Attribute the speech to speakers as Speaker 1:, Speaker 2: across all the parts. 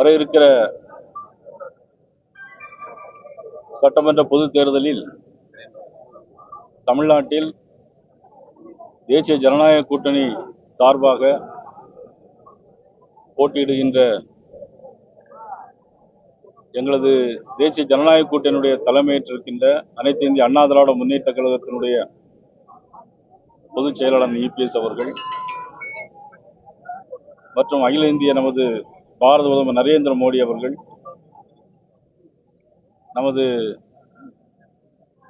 Speaker 1: வர இருக்கிற சட்டமன்ற பொது தேர்தலில் தமிழ்நாட்டில் தேசிய ஜனநாயக கூட்டணி சார்பாக போட்டியிடுகின்ற எங்களது தேசிய ஜனநாயக கூட்டணியுடைய தலைமையேற்றிருக்கின்ற அனைத்து இந்திய அண்ணா திராவிட முன்னேற்ற கழகத்தினுடைய பொதுச் செயலாளர் இபிஎஸ் அவர்கள் மற்றும் அகில இந்திய நமது பாரத பிரதமர் நரேந்திர மோடி அவர்கள் நமது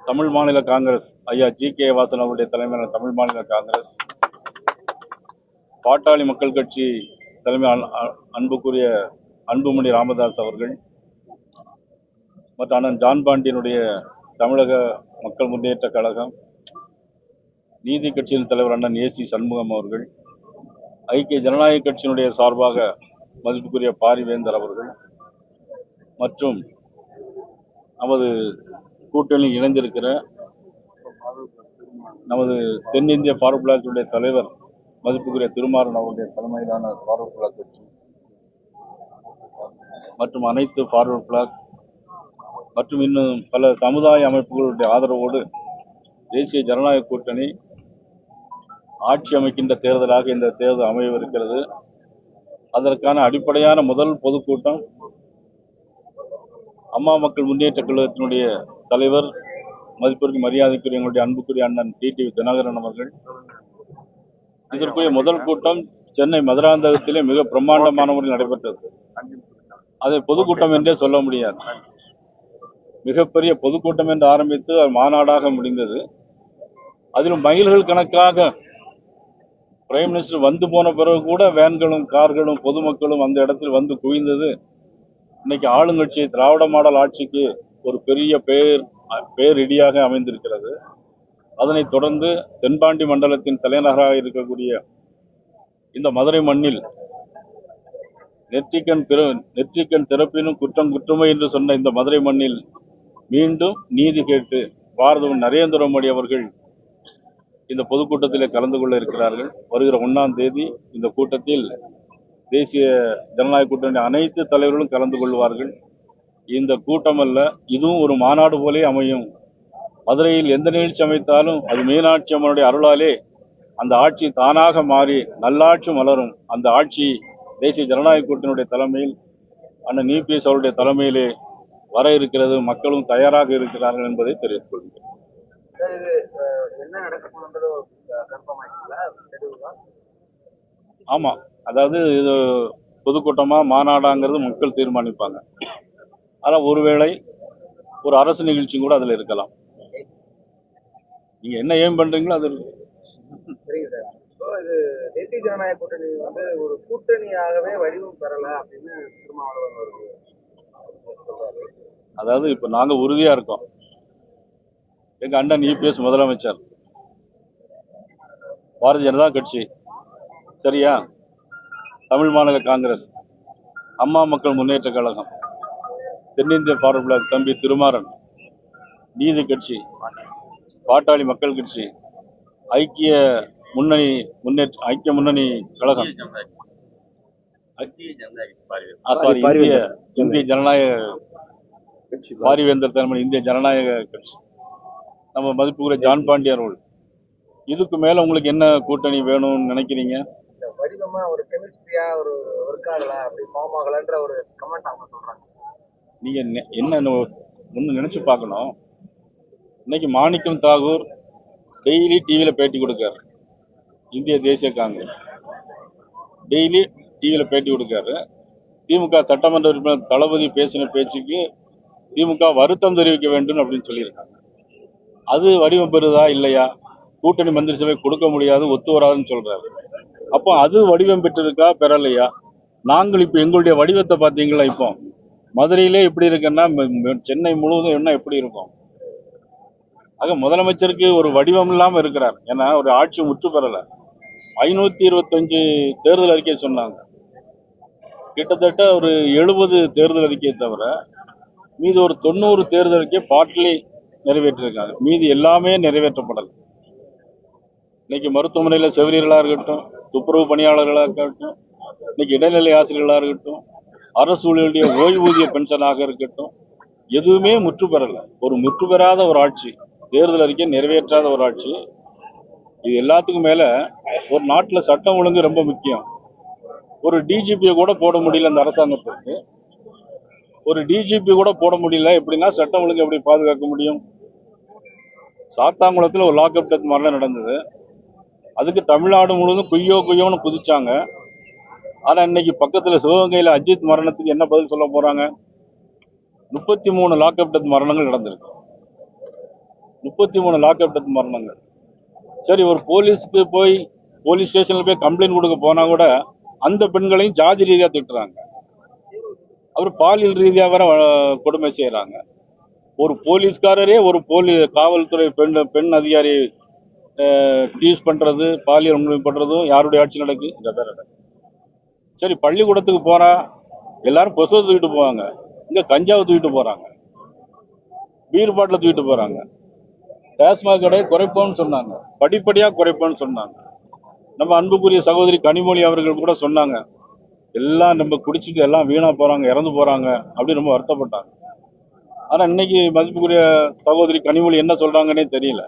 Speaker 1: தமிழ் மாநில காங்கிரஸ் ஐயா ஜி கே வாசன் அவருடைய தலைமையிலான தமிழ் மாநில காங்கிரஸ் பாட்டாளி மக்கள் கட்சி தலைமை அன்புக்குரிய அன்புமணி ராமதாஸ் அவர்கள் மற்ற அண்ணன் ஜான் பாண்டியனுடைய தமிழக மக்கள் முன்னேற்ற கழகம் நீதி கட்சியின் தலைவர் அண்ணன் ஏசி சண்முகம் அவர்கள் ஐக்கிய ஜனநாயக கட்சியினுடைய சார்பாக மதிப்புக்குரிய பாரிவேந்தர் அவர்கள் மற்றும் நமது கூட்டணியில் இணைந்திருக்கிற நமது தென்னிந்திய ஃபார்வர்ட் பிளாக்குடைய தலைவர் மதிப்புக்குரிய திருமாறன் அவருடைய தலைமையிலான ஃபார்வர்ட் பிளாக் கட்சி மற்றும் அனைத்து ஃபார்வர்ட் பிளாக் மற்றும் இன்னும் பல சமுதாய அமைப்புகளுடைய ஆதரவோடு தேசிய ஜனநாயக கூட்டணி ஆட்சி அமைக்கின்ற தேர்தலாக இந்த தேர்தல் அமையவிருக்கிறது. அதற்கான அடிப்படையான முதல் பொதுக்கூட்டம் அம்மா மக்கள் முன்னேற்ற கழகத்தினுடைய தலைவர் மதிப்பிற்கு மரியாதைக்குரிய எங்களுடைய அன்புக்குரிய அண்ணன் டிடிவி தினகரன் அவர்கள். இதற்குரிய முதல் கூட்டம் சென்னை மதுராந்தகத்திலே மிக பிரம்மாண்டமான முறையில் நடைபெற்றது. அதை பொதுக்கூட்டம் என்றே சொல்ல முடியாது. மிகப்பெரிய பொதுக்கூட்டம் என்று ஆரம்பித்து மாநாடாக முடிந்தது. அதிலும் மைல்கள் கணக்காக பிரைம் மினிஸ்டர் வந்து போன பிறகு கூட வேன்களும் கார்களும் பொதுமக்களும் அந்த இடத்தில் வந்து குவிந்தது. இன்னைக்கு ஆளுங்கட்சி திராவிட மாடல் ஆட்சிக்கு ஒரு பெரிய பேர் பேரிடியாக அமைந்திருக்கிறது. அதனைத் தொடர்ந்து தென்பாண்டி மண்டலத்தின் தலைநகராக இருக்கக்கூடிய இந்த மதுரை மண்ணில் நெற்றிக்கண் திற நெற்றிக்கண் திறப்பினும் குற்றம் குற்றமை என்று சொன்ன இந்த மதுரை மண்ணில் மீண்டும் நீதி கேட்டு பாரதம் நரேந்திர மோடி அவர்கள் இந்த பொதுக்கூட்டத்தில் கலந்து கொள்ள இருக்கிறார்கள். வருகிற ஒன்றாம் தேதி இந்த கூட்டத்தில் தேசிய ஜனநாயக கூட்டணி அனைத்து தலைவர்களும் கலந்து கொள்வார்கள். இந்த கூட்டம் அல்ல இதுவும் ஒரு மாநாடு போலே அமையும். மதுரையில் எந்த நிகழ்ச்சி அமைத்தாலும் அது மீனாட்சி அம்மனுடைய அருளாலே அந்த ஆட்சி தானாக மாறி நல்லாட்சி மலரும். அந்த ஆட்சி தேசிய ஜனநாயக கூட்டணியுடைய தலைமையில் அண்ணன் இபிஎஸ் அவருடைய தலைமையிலே வர இருக்கிறது. மக்களும் தயாராக இருக்கிறார்கள் என்பதை தெரிவித்துக் கொள்கிறேன்.
Speaker 2: சார் இது அஹ், என்ன நடக்க போகுன்றதோ கன்ஃபார்ம் ஆயிடுச்சுங்களா தெளிவா?
Speaker 1: ஆமா. அதாவது இது பொதுக்கூட்டமா மாநாடாங்கிறது மக்கள் தீர்மானிப்பாங்க. ஆனா ஒருவேளை ஒரு அரசு நிகழ்ச்சி கூட அதுல இருக்கலாம். நீங்க என்ன ஏம் பண்றீங்களோ அது
Speaker 2: இது தேசிய ஜனநாயக கூட்டணி வந்து ஒரு கூட்டணியாகவே வடிவம் பெறல அப்படின்னு திருமாவளவன்
Speaker 1: அதாவது இப்ப நாங்க உறுதியா இருக்கோம். எங்க அண்ணன் இபிஎஸ் முதலமைச்சர். பாரதிய ஜனதா கட்சி. சரியா? தமிழ் மாநில காங்கிரஸ். அம்மா மக்கள் முன்னேற்ற கழகம். தென்னிந்திய ஃபார்வர்ட் பிளாக் தம்பி திருமாறன். நீதி கட்சி. பாட்டாளி மக்கள் கட்சி. ஐக்கிய முன்னணி முன்னேற்ற ஐக்கிய முன்னணி கழகம். இந்திய இந்திய ஜனநாயக பாரிவேந்தர் தலைமை இந்திய ஜனநாயக கட்சி. நம்ம மதிப்புக்குரிய ஜான் பாண்டியன் அவர்கள். இதுக்கு மேல உங்களுக்கு என்ன கூட்டணி வேணும்னு நினைக்கிறீங்க?
Speaker 2: வடிவமா ஒரு கெமிஸ்ட்ரியா ஒரு ஒர்க் ஆகல அப்படி ஃபார்ம் ஆகலன்ற ஒரு கமெண்ட் அவங்க சொல்றாங்க.
Speaker 1: நீங்க என்ன ஒன்று நினைச்சு பார்க்கணும். இன்னைக்கு மாணிக்கம் தாகூர் டெய்லி டிவியில் பேட்டி கொடுக்காரு. இந்திய தேசிய காங்கிரஸ். டெய்லி டிவியில் பேட்டி கொடுக்காரு. திமுக சட்டமன்ற உறுப்பினர் தளபதி பேசின பேச்சுக்கு திமுக வருத்தம் தெரிவிக்க வேண்டும் அப்படின்னு சொல்லியிருக்காங்க. அது வடிவம் பெறுதா இல்லையா? கூட்டணி மந்திரி சபை கொடுக்க முடியாது ஒத்து வராதுன்னு சொல்றாரு. அப்போ அது வடிவம் பெற்றிருக்கா பெறலையா? நாங்கள் இப்போ எங்களுடைய வடிவத்தை பார்த்தீங்களா இப்போ? மதுரையிலே எப்படி இருக்குன்னா சென்னை முழுவதும் என்ன எப்படி இருக்கும்? ஆக முதலமைச்சருக்கு ஒரு வடிவம் இல்லாம இருக்கிறார். ஏன்னா ஒரு ஆட்சி முற்று பெறலை. ஐநூத்தி இருபத்தஞ்சு தேர்தல் அறிக்கை சொன்னாங்க. கிட்டத்தட்ட ஒரு எழுபது தேர்தல் அறிக்கையை தவிர மீது ஒரு தொண்ணூறு தேர்தல் அறிக்கை பாட்லி நிறைவேற்றிருக்காங்க. மீதி எல்லாமே நிறைவேற்றப்படல. இன்னைக்கு மருத்துவமனையில் செவிலியர்களாக இருக்கட்டும் துப்புரவு பணியாளர்களாக இருக்கட்டும் இன்னைக்கு இடைநிலை ஆசிரியர்களாக இருக்கட்டும் அரசு ஊழியருடைய ஓய்வூதிய பென்ஷனாக இருக்கட்டும் எதுவுமே முற்று பெறலை. ஒரு முற்று பெறாத ஒரு ஆட்சி தேர்தல் அறிக்கை நிறைவேற்றாத ஒரு ஆட்சி இது எல்லாத்துக்கும் மேலே ஒரு நாட்டில் சட்டம் ஒழுங்கு ரொம்ப முக்கியம். ஒரு டிஜிபியை கூட போட முடியல அந்த அரசாங்கத்திற்கு ஒரு டிஜிபி கூட போட முடியல எப்படின்னா சட்டம் ஒழுங்கு எப்படி பாதுகாக்க முடியும்? சாத்தாங்குளத்தில் ஒரு லாக்அப் டெத் மரணம் நடந்தது. அதுக்கு தமிழ்நாடு முழுவதும் குய்யோ குய்யோன்னு குதிச்சாங்க. ஆனால் இன்னைக்கு பக்கத்தில் சிவகங்கையில் அஜித் மரணத்துக்கு என்ன பதில் சொல்ல போகிறாங்க முப்பத்தி மூணு லாக்அப் டெத் மரணங்கள் நடந்திருக்கு. முப்பத்தி மூணு லாக்அப் டெத் மரணங்கள். சரி ஒரு போலீஸ்க்கு போய் போலீஸ் ஸ்டேஷனில் போய் கம்ப்ளைண்ட் கொடுக்க போனால் கூட அந்த பெண்களையும் ஜாதி ரீதியாக திட்டுறாங்க. அவர் பாலியல் ரீதியாக வேற கொடுமை செய்கிறாங்க ஒரு போலீஸ்காரரே ஒரு போலி காவல்துறை பெண் பெண் அதிகாரி டீஸ் பண்றது பாலியல் உண்மை பண்றதும் யாருடைய ஆட்சி நடக்கு பேர் நடக்கு சரி பள்ளிக்கூடத்துக்கு போறா எல்லாரும் கொசு தூக்கிட்டு போவாங்க. இங்க கஞ்சாவை தூக்கிட்டு போறாங்க. பீர் பாட்டில தூக்கிட்டு போறாங்க. டாஸ்மாக் கடையை குறைப்போம்னு சொன்னாங்க. படிப்படியா குறைப்போம்னு சொன்னாங்க. நம்ம அன்புக்குரிய சகோதரி கனிமொழி அவர்கள் கூட சொன்னாங்க. எல்லாம் நம்ம குடிச்சிட்டு எல்லாம் வீணா போறாங்க இறந்து போறாங்க அப்படின்னு ரொம்ப வருத்தப்பட்டாங்க. ஆனா இன்னைக்கு மதிப்புக்குரிய சகோதரி கனிமொழி என்ன சொல்றாங்கன்னே தெரியல.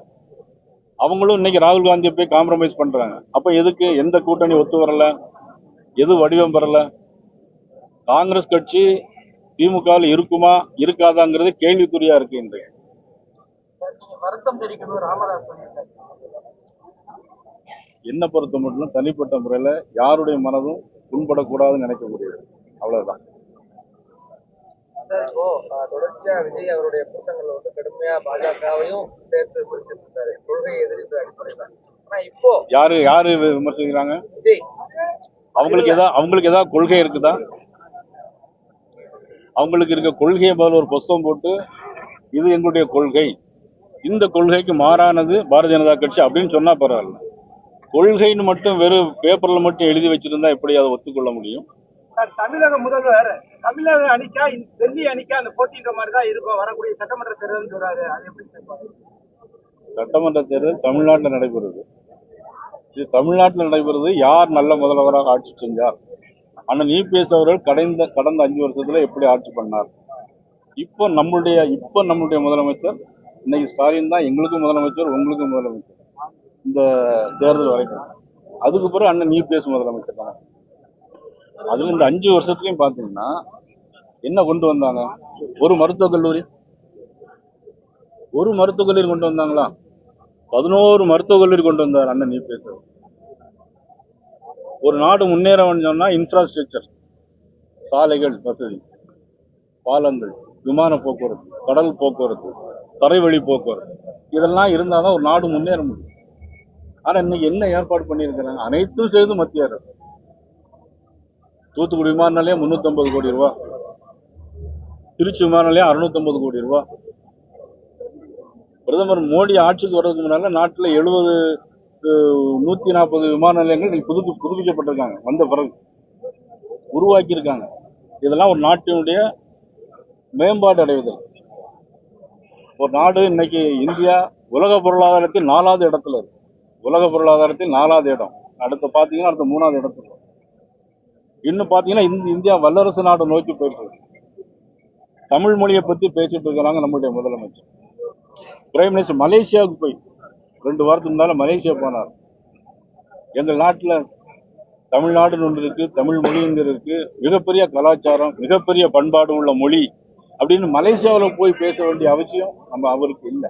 Speaker 1: அவங்களும் இன்னைக்கு ராகுல் காந்தியை போய் காம்ப்ரமைஸ் பண்றாங்க. அப்ப எதுக்கு? எந்த கூட்டணி ஒத்து வரல? எது வடிவம் பெறல? காங்கிரஸ் கட்சி திமுகவில் இருக்குமா இருக்காதாங்கிறது கேள்விக்குறியா இருக்கு
Speaker 2: சொல்லியிருக்காரு.
Speaker 1: என்ன பொறுத்த மட்டும் தனிப்பட்ட முறையில யாருடைய மனதும் புண்படக்கூடாதுன்னு நினைக்கக்கூடியது. அவ்வளவுதான்.
Speaker 2: சார் இப்போ தொடர்ச்சியா விஜய் அவருடைய கூட்டங்கள்ல வந்து கடுமையா பாஜகவையும் சேர்த்து பிடிச்சிட்டு இருந்தாரு கொள்கை எதிர்ப்பு அடிப்படையில. ஆனா இப்போ
Speaker 1: யாரு யாரு விமர்சிக்கிறாங்க?
Speaker 2: விஜய்.
Speaker 1: அவங்களுக்கு ஏதாவது அவங்களுக்கு ஏதாவது கொள்கை இருக்குதா? அவங்களுக்கு இருக்க கொள்கையை பதில் ஒரு புஸ்தகம் போட்டு இது எங்களுடைய கொள்கை. இந்த கொள்கைக்கு மாறானது பாரதிய ஜனதா கட்சி அப்படின்னு சொன்னா பரவாயில்ல. கொள்கைன்னு மட்டும் வெறும் பேப்பர்ல மட்டும் எழுதி வச்சிருந்தா எப்படி அதை ஒத்துக்கொள்ள முடியும்?
Speaker 3: சார், தமிழக முதல்வர் தமிழக அணிக்கா டெல்லி அணிக்கா அந்த போட்டின்ற மாதிரி தான் இருக்கும். வரக்கூடிய சட்டமன்ற தேர்தல் சொல்றாரு. அது எப்படி
Speaker 1: சட்டமன்ற தேர்தல் தமிழ்நாட்டில் நடைபெறுது. இது தமிழ்நாட்டில் நடைபெறுது. யார் நல்ல முதல்வராக ஆட்சி செஞ்சார்? அண்ணன் இபிஎஸ் அவர்கள் கடந்த கடந்த அஞ்சு வருஷத்துல எப்படி ஆட்சி பண்ணார்? இப்போ நம்மளுடைய இப்போ நம்மளுடைய முதலமைச்சர் இன்னைக்கு ஸ்டாலின் தான் எங்களுக்கும் முதலமைச்சர் உங்களுக்கும் முதலமைச்சர். இந்த தேர்தல் வரைக்கும். அதுக்கு பிறகு அண்ணன் இபிஎஸ் முதலமைச்சர் தான். அதுல இந்த அஞ்சு வருஷத்துலயும் பாத்தீங்கன்னா என்ன கொண்டு வந்தாங்க? ஒரு மருத்துவக் கல்லூரி. ஒரு மருத்துவக் கல்லூரி கொண்டு வந்தாங்களா? பதினோரு மருத்துவக் கல்லூரி கொண்டு வந்தார் அண்ணன் நீ பேசுற ஒரு நாடு முன்னேற சொன்னா இன்ஃப்ராஸ்ட்ரக்சர் சாலைகள் வசதி பாலங்கள் விமான போக்குவரத்து கடல் போக்குவரத்து தரைவழி போக்குவரத்து இதெல்லாம் இருந்தால் தான் ஒரு நாடு முன்னேற முடியும். ஆனா இன்னைக்கு என்ன ஏற்பாடு பண்ணியிருக்கிறாங்க? அனைத்தும் செய்து மத்திய அரசு. தூத்துக்குடி விமான நிலையம் முன்னூத்தம்பது கோடி ரூபா. திருச்சி விமான நிலையம் அறுநூத்தம்பது கோடி ரூபா. பிரதமர் மோடி ஆட்சிக்கு வர்றதுக்கு முன்னால் நாட்டில் எழுபது நூத்தி நாற்பது விமான நிலையங்கள் இன்னைக்கு புது புதுப்பிக்கப்பட்டிருக்காங்க. வந்த பிறகு. உருவாக்கி இருக்காங்க இதெல்லாம் ஒரு நாட்டினுடைய மேம்பாடு அடைவதல். ஒரு நாடு இன்னைக்கு இந்தியா உலக பொருளாதாரத்தில் நாலாவது இடத்துல இருக்கு. உலக பொருளாதாரத்தில் நாலாவது இடம். அடுத்து பார்த்தீங்கன்னா அடுத்த மூணாவது இடத்துல இன்னும் பார்த்தீங்கன்னா இந்த இந்தியா வல்லரசு நாடு நோக்கி போயிருக்கு. தமிழ் மொழியை பற்றி பேசிட்டு இருக்கிறாங்க நம்முடைய முதலமைச்சர். பிரைம் மினிஸ்டர் மலேசியாவுக்கு போய் ரெண்டு வாரத்துக்கு முன்னால் மலேசியா போனார். எங்கள் நாட்டில் தமிழ்நாடுன்னு ஒன்று இருக்குது தமிழ் மொழிங்கிறது மிகப்பெரிய கலாச்சாரம் மிகப்பெரிய பண்பாடு உள்ள மொழி அப்படின்னு மலேசியாவில் போய் பேச வேண்டிய அவசியம் நம்ம அவருக்கு இல்லை.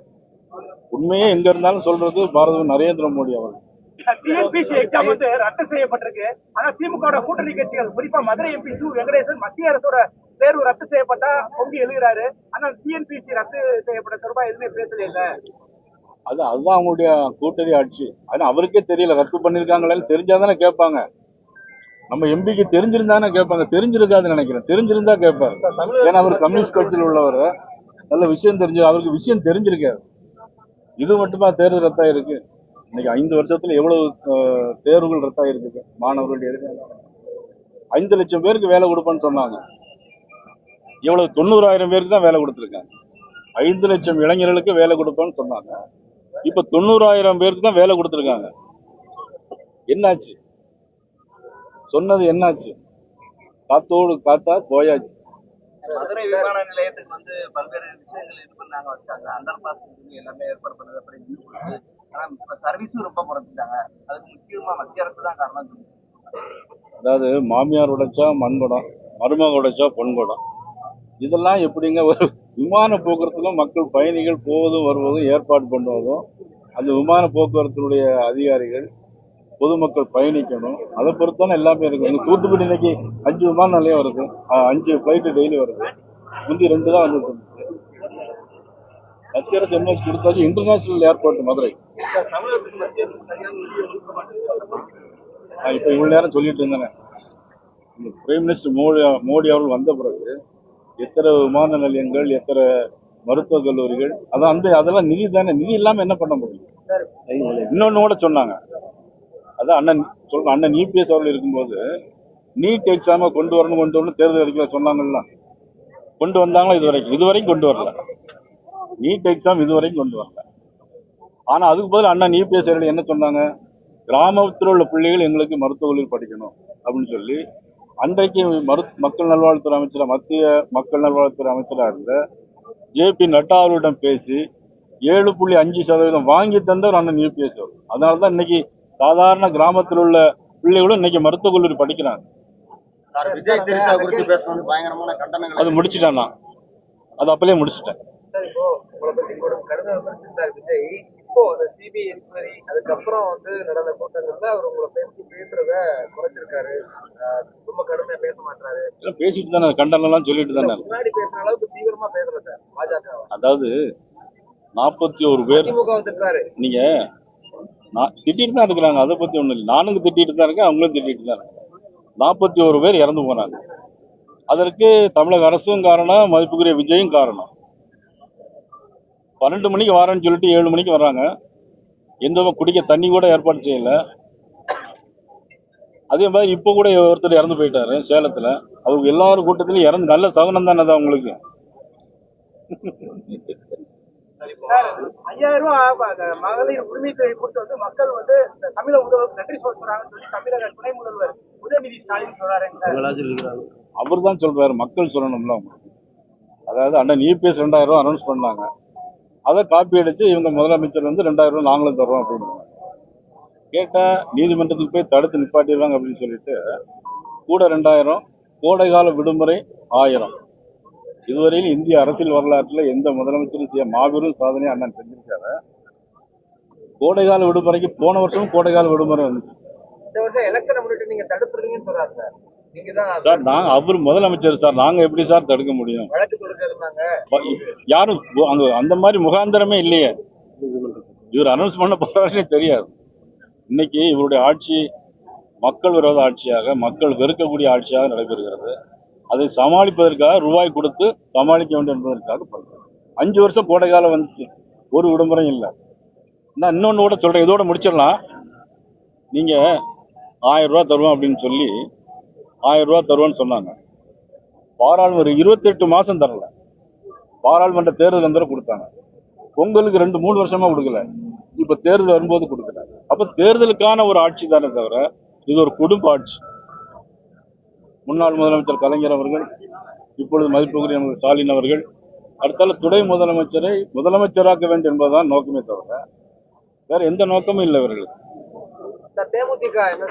Speaker 1: உண்மையே எங்கே இருந்தாலும் சொல்கிறது பாரத நரேந்திர மோடி அவர்கள்.
Speaker 3: டிஎன்பிசி எக்ஸாம் வந்து ரத்து செய்யப்பட்டிருக்கு. ஆனா திமுக கூட்டணி கட்சிகள் குறிப்பா மதுரை எம்பி சு வெங்கடேசன் மத்திய அரசோட தேர்வு ரத்து செய்யப்பட்டா பொங்கி எழுதுறாரு ஆனா டிஎன்பிசி ரத்து செய்யப்பட்ட தொடர்பா எதுவுமே பேசல இல்ல.
Speaker 1: அது அதுதான் அவங்களுடைய கூட்டணி ஆட்சி. ஆனா அவருக்கே தெரியல ரத்து பண்ணிருக்காங்களேன்னு தெரிஞ்சாதானே கேட்பாங்க. நம்ம எம்பிக்கு தெரிஞ்சிருந்தானே கேட்பாங்க. தெரிஞ்சிருக்காதுன்னு நினைக்கிறேன். தெரிஞ்சிருந்தா கேட்பாரு. ஏன்னா அவர் கம்யூனிஸ்ட் கட்சியில் உள்ளவர். நல்ல விஷயம் தெரிஞ்சு அவருக்கு விஷயம் தெரிஞ்சிருக்காரு. இது மட்டுமா தேர்தல் ரத்தாயிருக்கு? இன்னைக்கு ஐந்து வருஷத்துல எவ்வளவு தேர்வுகள் ரத்தாயிருக்கு மாணவர்களுடைய எதிர்காலம் ஐந்து லட்சம் பேருக்கு வேலை கொடுப்பேன்னு சொன்னாங்க. எவ்வளவு? தொண்ணூறாயிரம் பேருக்கு தான் வேலை கொடுத்துருக்காங்க. ஐந்து லட்சம் இளைஞர்களுக்கு வேலை கொடுப்பேன்னு சொன்னாங்க. இப்ப தொண்ணூறாயிரம் பேருக்கு தான் வேலை கொடுத்துருக்காங்க. என்னாச்சு? சொன்னது என்னாச்சு? காத்தோடு காத்தா போயாச்சு.
Speaker 4: மதுரை விமான நிலையத்துக்கு வந்து பல்வேறு விஷயங்கள் இது பண்ணாங்க வச்சாங்க. அண்டர் பாஸ் எல்லாமே ஏற்பாடு பண்ணது அப்புறம் ஆனா இப்ப சர்வீஸும் ரொம்ப குறைச்சிட்டாங்க. அதுக்கு முக்கியமா மத்திய அரசு தான் காரணம்
Speaker 1: அதாவது மாமியார் உடைச்சா மண்படம் மருமக உடைச்சா பொன்குடம் இதெல்லாம் எப்படிங்க ஒரு விமான போக்குவரத்துல மக்கள் பயணிகள் போவதும் வருவதும் ஏற்பாடு பண்ணுவதும் அந்த விமான போக்குவரத்தினுடைய அதிகாரிகள் பொதுமக்கள் பயணிக்கணும். அதை பொறுத்தான எல்லாமே இருக்கு. எங்க தூத்துக்குடி இன்னைக்கு அஞ்சு விமான நிலையம் வருது அஞ்சு ஃபிளைட்டு டெய்லி வருது. முந்தி ரெண்டு தான் வந்துட்டு மத்திய அரசு என்ன கொடுத்தாச்சு இன்டர்நேஷனல் ஏர்போர்ட் மதுரை.
Speaker 4: இப்போ
Speaker 1: இவ்வளோ நேரம் சொல்லிட்டு இருந்தேனே. இந்த பிரைம் மினிஸ்டர் மோடி மோடி அவர்கள் வந்த பிறகு எத்தனை விமான நிலையங்கள் எத்தனை மருத்துவக் கல்லூரிகள் அதான் அந்த அதெல்லாம் நிதி தானே. நிதி இல்லாமல் என்ன பண்ண முடியும்? இன்னொன்று கூட சொன்னாங்க. அதான் அண்ணன் சொல்ற அண்ணன் இபிஎஸ் அவர்கள் இருக்கும்போது நீட் எக்ஸாமை கொண்டு வரணும் கொண்டு வரணும் தேர்தல் அறிக்கையில் சொன்னாங்கல்ல. கொண்டு வந்தாங்களா இது வரைக்கும் இது வரைக்கும் கொண்டு வரல. நீட் எக்ஸாம் இது வரைக்கும் கொண்டு வரல. ஆனா அதுக்கு பதில் அண்ணன் இபிஎஸ் அவர்கள் என்ன சொன்னாங்க? கிராமத்தில் உள்ள பிள்ளைகள் எங்களுக்கு மருத்துவ கல்லூரி படிக்கணும் அப்படின்னு சொல்லி அன்றைக்கு மரு மக்கள் நல்வாழ்வுத்துறை அமைச்சர் மத்திய மக்கள் நல்வாழ்வுத்துறை அமைச்சராக இருந்த ஜே பி நட்டா அவர்களிடம் பேசி ஏழு புள்ளி அஞ்சு சதவீதம் வாங்கி தந்தவர் அண்ணன் யூபிஎஸ் அவர் அதனால தான் இன்னைக்கு சாதாரண கிராமத்தில் உள்ள பிள்ளைகளும் இன்னைக்கு மருத்துவக் கல்லூரி படிக்கிறாங்க. அது முடிச்சிட்டேன் நான். அது அப்பலே முடிச்சிட்டேன்.
Speaker 2: சார் இப்போ உங்களை பத்தி கூட கடுமை விமர்சித்தார் விஜய் இப்போ அந்த சிபிஐ என்கொயரி அதுக்கப்புறம் வந்து நடந்த கூட்டங்கள்ல அவர் உங்களை பேசி பேசுறத குறைச்சிருக்காரு. ரொம்ப கடுமையா பேச மாட்டாரு
Speaker 1: பேசிட்டு தானே கண்டனம்லாம் சொல்லிட்டு தானே.
Speaker 2: முன்னாடி பேசுற அளவுக்கு தீவிரமா பேசல சார் பாஜக.
Speaker 1: அதாவது நாற்பத்தி ஒரு பேர்
Speaker 2: திமுக திட்டுறாரு
Speaker 1: நீங்க திட்டிட்டு தான் இருக்கிறாங்க அதை பத்தி ஒண்ணும் இல்லை. நானும் திட்டிட்டு தான் இருக்கேன் அவங்களும் திட்டிட்டு தான் இருக்காங்க. நாற்பத்தி ஒரு பேர் இறந்து போனாங்க. அதற்கு தமிழக அரசும் காரணம் மதிப்புக்குரிய விஜயும் காரணம். பன்னெண்டு மணிக்கு வரேன்னு சொல்லிட்டு ஏழு மணிக்கு வர்றாங்க. எந்த குடிக்க தண்ணி கூட ஏற்பாடு செய்யல. அதே மாதிரி இப்போ கூட ஒருத்தர் இறந்து போயிட்டாரு சேலத்துல. அவங்க எல்லாரும் கூட்டத்திலும் இறந்து நல்ல சகனம் தானே அது அவங்களுக்கு.
Speaker 3: சார், ஐயாயிரம் ரூபாய் அந்த மகளிர் உரிமை தொகை கொடுத்து வந்து மக்கள் வந்து தமிழக முதல்வருக்கு நன்றி சொல்றாங்கன்னு சொல்லி தமிழக துணை முதல்வர் உதயநிதி ஸ்டாலின் சொல்றாருங்க சார்.
Speaker 1: அவர் தான் சொல்றாரு மக்கள் சொல்லணும்ல. அவங்க அதாவது அண்ணன் இபிஎஸ் ரெண்டாயிரம் ரூபா அனௌன்ஸ் பண்ணாங்க. அதை காப்பி அடித்து இவங்க முதலமைச்சர் வந்து ரெண்டாயிரம் ரூபா நாங்களும் தர்றோம் அப்படின்னு கேட்டால் நீதிமன்றத்துக்கு போய் தடுத்து நிப்பாட்டிடுவாங்க அப்படின்னு சொல்லிட்டு கூட ரெண்டாயிரம் கோடைகால விடுமுறை ஆயிரம். இதுவரையில் இந்திய அரசியல் வரலாற்றில் எந்த முதலமைச்சரும் செய்ய மாபெரும் சாதனையை அண்ணன் செஞ்சிருக்காரு. கோடைகால விடுமுறைக்கு போன வருஷமும் கோடைகால விடுமுறை வந்துச்சு.
Speaker 2: இந்த வருஷம் எலெக்ஷனை முன்னிட்டு நீங்க தடுத்துறீங்கன்னு சொல்றாரு சார் நீங்க
Speaker 1: அவர் முதலமைச்சர் சார் நாங்க எப்படி சார் தடுக்க முடியும்? யாரும் அங்க அந்த மாதிரி முகாந்திரமே இல்லையே. இவர் அனௌன்ஸ் பண்ண போறாருன்னே தெரியாது. இன்னைக்கு இவருடைய ஆட்சி மக்கள் விரோத ஆட்சியாக மக்கள் வெறுக்கக்கூடிய ஆட்சியாக நடைபெறுகிறது. அதை சமாளிப்பதற்காக ரூபாய் கொடுத்து சமாளிக்க வேண்டும் என்பதற்காக பண்றாரு அஞ்சு வருஷம் கோடை காலம் வந்துச்சு. ஒரு விடுமுறையும் இல்லை. நான் இன்னொன்று கூட சொல்றேன். இதோட முடிச்சிடலாம். நீங்க ஆயிரம் ரூபா தருவோம் அப்படின்னு சொல்லி ஆயிரம் ரூபா தருவோன்னு சொன்னாங்க. பாராளுமன்ற இருபத்தெட்டு மாசம் தரல. பாராளுமன்ற தேர்தல் வந்தர கொடுத்தாங்க. பொங்கலுக்கு ரெண்டு மூணு வருஷமா கொடுக்கல. இப்போ தேர்தல் வரும்போது கொடுக்குறாங்க அப்போ தேர்தலுக்கான ஒரு ஆட்சி தானே தவிர இது ஒரு குடும்ப ஆட்சி. முன்னாள் முதலமைச்சர் கலைஞர் அவர்கள் இப்பொழுது மதிப்புக்குரிய நமது ஸ்டாலின் அவர்கள் அடுத்தால துணை முதலமைச்சரை முதலமைச்சராக்க வேண்டும் என்பதுதான் நோக்கமே தவிர வேற எந்த நோக்கமும் இல்லை இவர்களுக்கு.
Speaker 2: தேமுதிக என்ன